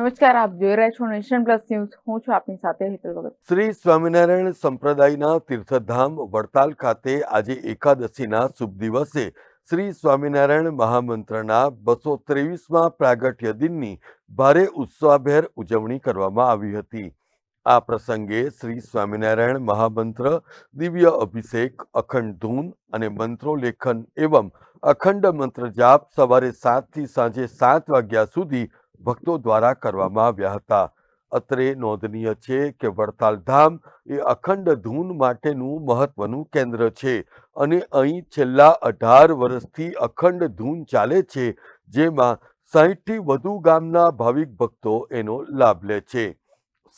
નમસ્કાર, આપ જોઈ રહ્યા છો નેશન પ્લસ ન્યૂઝ. હું છું આપની સાથે હેતલ ભગત. શ્રી સ્વામિનારાયણ સંપ્રદાયના તીર્થધામ વડતાલ ખાતે આજે એકાદશીના શુભ દિવસે શ્રી સ્વામિનારાયણ મહામંત્રના બસો ત્રેવીસમાં પ્રાગટ્ય દિનની ભારે ઉત્સાહભેર ઉજવણી કરવામાં આવી હતી. આ પ્રસંગે શ્રી સ્વામિનારાયણ મહામંત્ર, દિવ્ય અભિષેક, અખંડ ધૂન અને મંત્રો લેખન એવં અખંડ મંત્ર જાપ સવારે સાતથી સાંજે સાત વાગ્યા સુધી ભક્તો દ્વારા કરવામાં આવ્યા હતા. અત્રે નોંધનીય છે કે વડતાલ ધામ એ અખંડ ધૂન માટેનું મહત્વનું કેન્દ્ર છે અને અહીં છેલ્લા અઢાર વર્ષથી અખંડ ધૂન ચાલે છે, જેમાં સાહીઠથી વધુ ગામના ભાવિક ભક્તો એનો લાભ લે છે.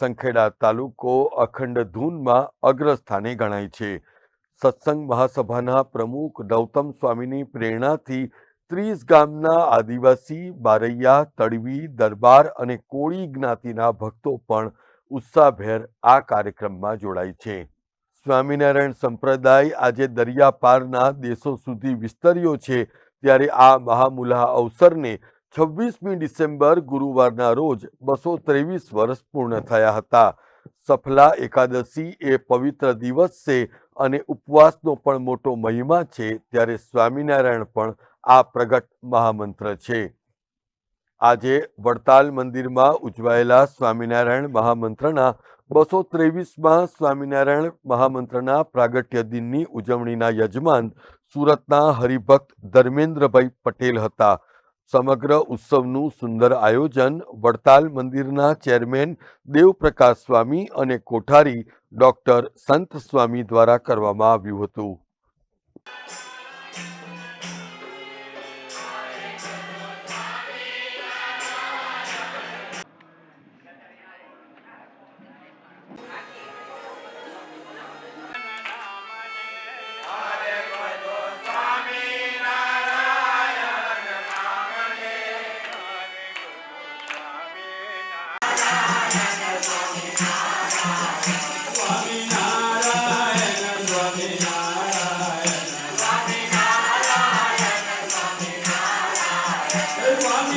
સંખેડા તાલુકો અખંડ ધૂનમાં અગ્રસ્થાને ગણાય છે. સત્સંગ મહાસભાના પ્રમુખ ગૌતમ સ્વામીની પ્રેરણાથી ત્રીસ ગામના આદિવાસી, બારૈયા તડવી દરબાર અને કોળી જ્ઞાતિના ભક્તો પણ ઉત્સાહભેર આ કાર્યક્રમમાં જોડાય છે. સ્વામિનારાયણ સંપ્રદાય આજે દરિયા પારના દેશો સુધી વિસ્તર્યો છે, ત્યારે આ મહામુલા અવસરને છવ્વીસમી ડિસેમ્બર ગુરુવારના રોજ બસો ત્રેવીસ વર્ષ પૂર્ણ થયા હતા. સફલા એકાદશી એ પવિત્ર દિવસ છે અને ઉપવાસનો પણ મોટો મહિમા છે, ત્યારે સ્વામિનારાયણ પણ આ પ્રગટ મહામંત્ર છે. આજે વડતાલ મંદિરમાં ઉજવાયેલા સ્વામિનારાયણ મહામંત્રના બસો ત્રેવીસમાં સ્વામિનારાયણ મહામંત્રના પ્રાગટ્ય દિનની ઉજવણીના યજમાન સુરતના હરિભક્ત ધર્મેન્દ્રભાઈ પટેલ હતા. સમગ્ર ઉત્સવનું સુંદર આયોજન વડતાલ મંદિરના ચેરમેન દેવપ્રકાશ સ્વામી અને કોઠારી ડોક્ટર સંત સ્વામી દ્વારા કરવામાં આવ્યું હતું. வாங்க